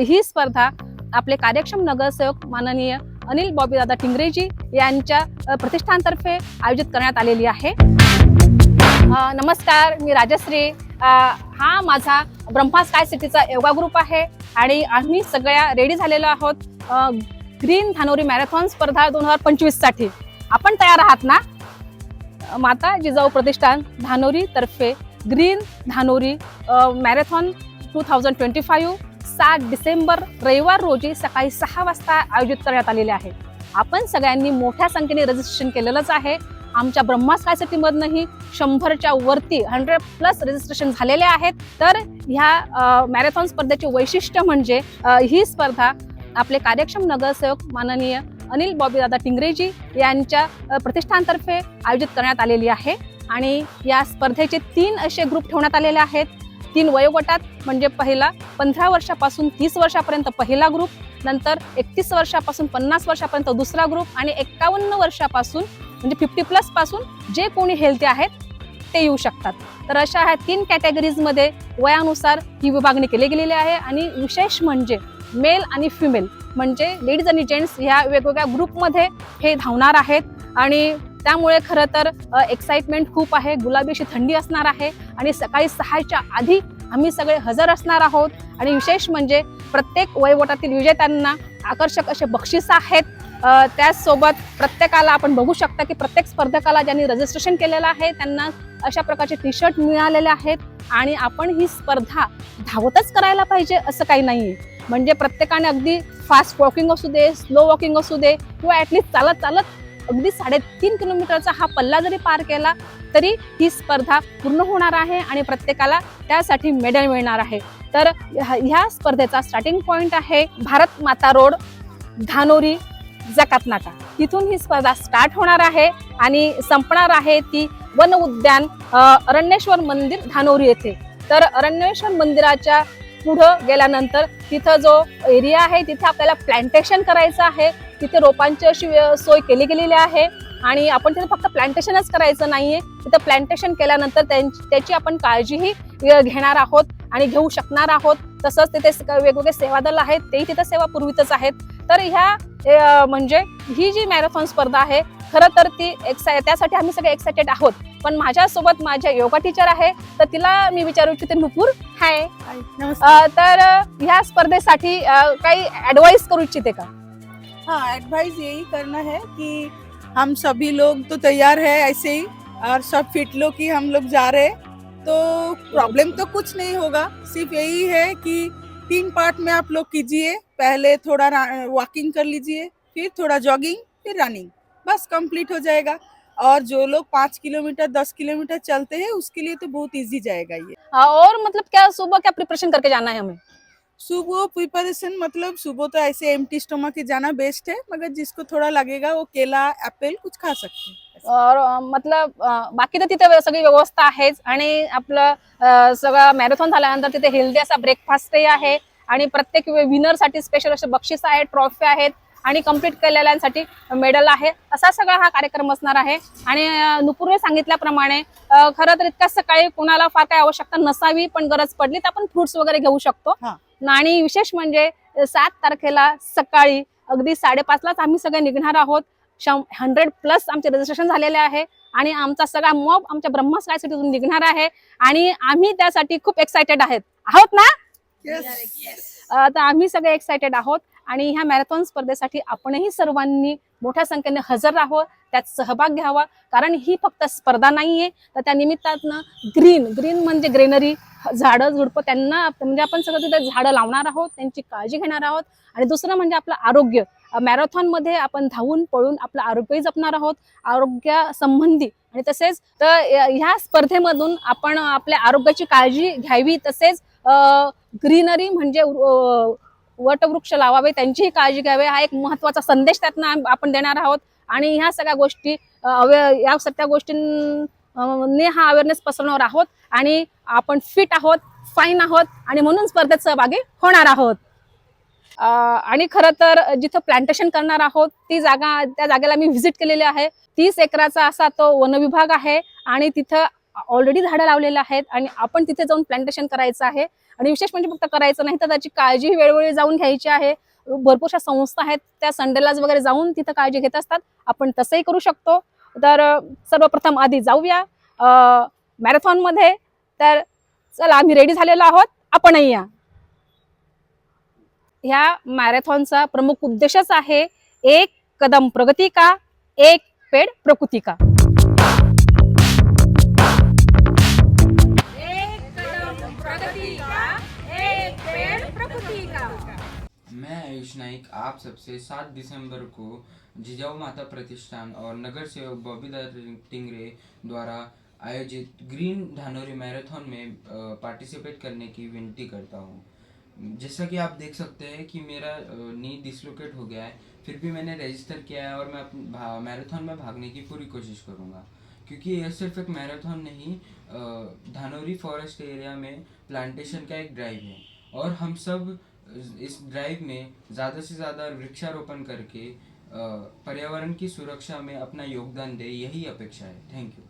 ही स्पर्धा आपले कार्यक्षम नगरसेवक माननीय अनिल बॉबीदादा टिंगरेजी यांच्या प्रतिष्ठानतर्फे आयोजित करण्यात आलेली आहे. नमस्कार मी राजश्री. हा माझा ब्रह्मा स्काय सिटीचा योगा ग्रुप आहे आणि आम्ही सगळ्या रेडी झालेलो आहोत ग्रीन धानोरी मॅरेथॉन स्पर्धा दोन हजार पंचवीससाठी. आपण तयार आहात ना? माता जिजाऊ प्रतिष्ठान धानोरी तर्फे green Dhanori marathon two thousand twenty five सात डिसेंबर रविवार रोजी सकाळी सहा वाजता आयोजित करण्यात आलेले आहे. आपण सगळ्यांनी मोठ्या संख्येने रजिस्ट्रेशन केलेलंच आहे. आमच्या ब्रह्मा स्काय सिटीमधनंही शंभरच्या वरती हंड्रेड प्लस रजिस्ट्रेशन झालेले आहेत. तर ह्या मॅरेथॉन स्पर्धेचे वैशिष्ट्य म्हणजे ही स्पर्धा आपले कार्यक्षम नगरसेवक माननीय अनिल बॉबीदादा टिंगरेजी यांच्या प्रतिष्ठानतर्फे आयोजित करण्यात आलेली आहे. आणि या स्पर्धेचे तीन असे ग्रुप ठेवण्यात आलेले आहेत. तीन वयोगटात म्हणजे पहिला पंधरा वर्षापासून तीस वर्षापर्यंत पहिला ग्रुप नंतर एकतीस वर्षापासून पन्नास वर्षापर्यंत दुसरा ग्रुप आणि एक्कावन्न वर्षापासून म्हणजे फिफ्टी प्लसपासून जे कोणी हेल्थी आहेत ते येऊ शकतात. तर अशा ह्या तीन कॅटेगरीजमध्ये वयानुसार ही विभागणी केली गेलेली आहे आणि विशेष म्हणजे मेल आणि फिमेल म्हणजे लेडीज आणि जेंट्स ह्या वेगवेगळ्या ग्रुपमध्ये हे धावणार आहेत आणि त्यामुळे खरं तर एक्साइटमेंट खूप आहे. गुलाबी अशी थंडी असणार आहे आणि सकाळी सहाच्या आधी आम्ही सगळे हजर असणार आहोत. आणि विशेष म्हणजे प्रत्येक वयोगटातील विजेत्यांना आकर्षक असे बक्षीस आहेत. त्याचसोबत प्रत्येकाला आपण बघू शकता की प्रत्येक स्पर्धकाला ज्यांनी रजिस्ट्रेशन केलेलं आहे त्यांना अशा प्रकारचे टी शर्ट मिळालेले आहेत. आणि आपण ही स्पर्धा धावतच करायला पाहिजे असं काही नाहीये. म्हणजे प्रत्येकाने अगदी फास्ट वॉकिंग असू दे स्लो वॉकिंग असू दे किंवा ऍटलीस्ट चालत चालत अगदी साडेतीन किलोमीटरचा हा पल्ला जरी पार केला तरी ही स्पर्धा पूर्ण होणार आहे आणि प्रत्येकाला त्यासाठी मेडल मिळणार आहे. तर ह्या ह्या स्पर्धेचा स्टार्टिंग पॉइंट आहे भारत माता रोड धानोरी जकात नाका तिथून ही स्पर्धा स्टार्ट होणार आहे आणि संपणार आहे ती वन उद्यान अरण्येश्वर मंदिर धानोरी येथे. तर अरण्येश्वर मंदिराच्या पुढं गेल्यानंतर तिथं जो एरिया आहे तिथे आपल्याला प्लांटेशन करायचं आहे. तिथे रोपांची अशी सोय केली गेलेली आहे आणि आपण तिथे फक्त प्लांटेशनच करायचं नाहीये. तिथं प्लांटेशन केल्यानंतर त्यां- त्याची आपण काळजीही घेणार आहोत आणि घेऊ शकणार आहोत. तसंच तिथे वेगवेगळे सेवा दल आहेत तेही तिथे सेवा पूर्वीतच आहेत. तर ह्या म्हणजे ही जी मॅरेथॉन स्पर्धा आहे खरं तर ती एक्साय त्यासाठी आम्ही सगळे एक्सायटेड आहोत. पण माझ्यासोबत माझ्या योगा टीचर आहे तर तिला मी विचारू इच्छिते नुपूर? हाय. तर ह्या स्पर्धेसाठी काही ऍडवाइस करू इच्छिते का? हाँ एडवाइस यही करना है कि हम सभी लोग तो तैयार है ऐसे ही और सब फिट लो कि हम लोग जा रहे हैं। तो प्रॉब्लम तो कुछ नहीं होगा सिर्फ़ यही है कि तीन पार्ट में आप लोग कीजिए। पहले थोड़ा वॉकिंग कर लीजिए फिर थोड़ा जॉगिंग फिर रनिंग बस कंप्लीट हो जाएगा। और जो लोग पाँच किलोमीटर दस किलोमीटर चलते हैं उसके लिए तो बहुत इजी जाएगा ये। अ, और मतलब क्या सुबह क्या प्रिपरेशन करके जाना है हमें? सुबह प्रिपरेशन मतलब सुबह तो ऐसे एम्प्टी स्टमक ही जाना बेस्ट है मगर जिसको थोड़ा लगेगा वो केला एप्पल कुछ खा सकते हैं और अ, मतलब अ, बाकी तर तिथे सगळी व्यवस्था आहेच आणि आपलं अ, सगळं मॅरेथॉन झाल्यानंतर तिथे हेल्दी असा ब्रेकफास्टही आहे आणि प्रत्येक विनरसाठी स्पेशल असे बक्षीस आहेत ट्रॉफी आहेत आणि कंप्लीट केलेल्यांसाठी मेडल आहे. असा सगळा हा कार्यक्रम असणार आहे. आणि अ, नुपूरने सांगितल्याप्रमाणे अ, खरं तर इतक्या सकाळी कोणाला फार काही आवश्यकता नसावी पण गरज पडली तर आपण फ्रुट्स वगैरे घेऊ शकतो. हा. आणि विशेष म्हणजे सात तारखेला सकाळी अगदी साडेपाचलाच आम्ही सगळे निघणार आहोत. हंड्रेड प्लस आमचे रजिस्ट्रेशन झालेले आहे आणि आमचा सगळा मॉब आमच्या ब्रह्मा स्काय सिटीतून निघणार आहे आणि आम्ही त्यासाठी खूप एक्सायटेड आहेत. आहोत ना? तर आम्ही सगळे एक्सायटेड आहोत. आणि ह्या मॅरेथॉन स्पर्धेसाठी आपणही सर्वांनी मोठ्या संख्येने हजर राहावं त्यात सहभाग घ्यावा. कारण ही फक्त स्पर्धा नाहीये तर त्या निमित्तानं ग्रीन ग्रीन म्हणजे ग्रीनरी झाडं झुडपं त्यांना म्हणजे आपण सगळं तिथे झाडं लावणार आहोत त्यांची काळजी घेणार आहोत. आणि दुसरं म्हणजे आपलं आरोग्य. मॅरेथॉनमध्ये आपण धावून पळून आपलं आरोग्यही जपणार आहोत. आरोग्यासंबंधी. आणि तसेच तर ह्या स्पर्धेमधून आपण आपल्या आरोग्याची काळजी घ्यावी. तसेच ग्रीनरी म्हणजे वटवृक्ष लावावे त्यांचीही काळजी घ्यावी. हा एक महत्त्वाचा संदेश त्यातनं आपण देणार आहोत. आणि ह्या सगळ्या गोष्टी अवे- या सगळ्या गोष्टींनी हा अवेअरनेस पसरवणार आहोत. आणि आपण फिट आहोत फाईन आहोत आणि म्हणून स्पर्धेत सहभागी होणार आहोत. आणि खरं तर जिथं प्लांटेशन करणार आहोत ती जागा त्या जागेला मी व्हिजिट केलेली आहे. तीस एकराचा असा तो वनविभाग आहे आणि तिथं ऑलरेडी झाडं लावलेले आहेत आणि आपण तिथे जाऊन प्लांटेशन करायचं आहे. आणि विशेष म्हणजे फक्त करायचं नाही तर त्याची काळजी वेळोवेळी जाऊन घ्यायची आहे. भरपूरशा संस्था आहेत त्या संडेलाच वगैरे जाऊन तिथं काळजी घेत असतात. आपण तसंही करू शकतो. तर सर्वप्रथम आधी जाऊया. मॅरेथॉनमध्ये. तर चला आम्ही रेडी झालेलो आहोत. आपणही या. ह्या मॅरेथॉनचा प्रमुख उद्देशच आहे एक कदम प्रगती का एक पेड प्रकृती का? आयुष नाइक आप सबसे 7 दिसंबर को जिजाऊ माता प्रतिष्ठान और नगर सेवक बॉबीदार टिंगरे द्वारा आयोजित ग्रीन धानोरी मैराथन में पार्टिसिपेट करने की विनती करता हूँ। जैसा कि आप देख सकते हैं कि मेरा नी डिसलोकेट हो गया है, फिर भी मैंने रजिस्टर किया है और मैं अपने मैराथन में भागने की पूरी कोशिश करूँगा। क्योंकि यह सिर्फ़ एक मैराथन नहीं धानोरी फॉरेस्ट एरिया में प्लांटेशन का एक ड्राइव है और हम सब इस ड्राइव में ज़्यादा से ज़्यादा वृक्षारोपण करके पर्यावरण की सुरक्षा में अपना योगदान दे यही अपेक्षा है। Thank you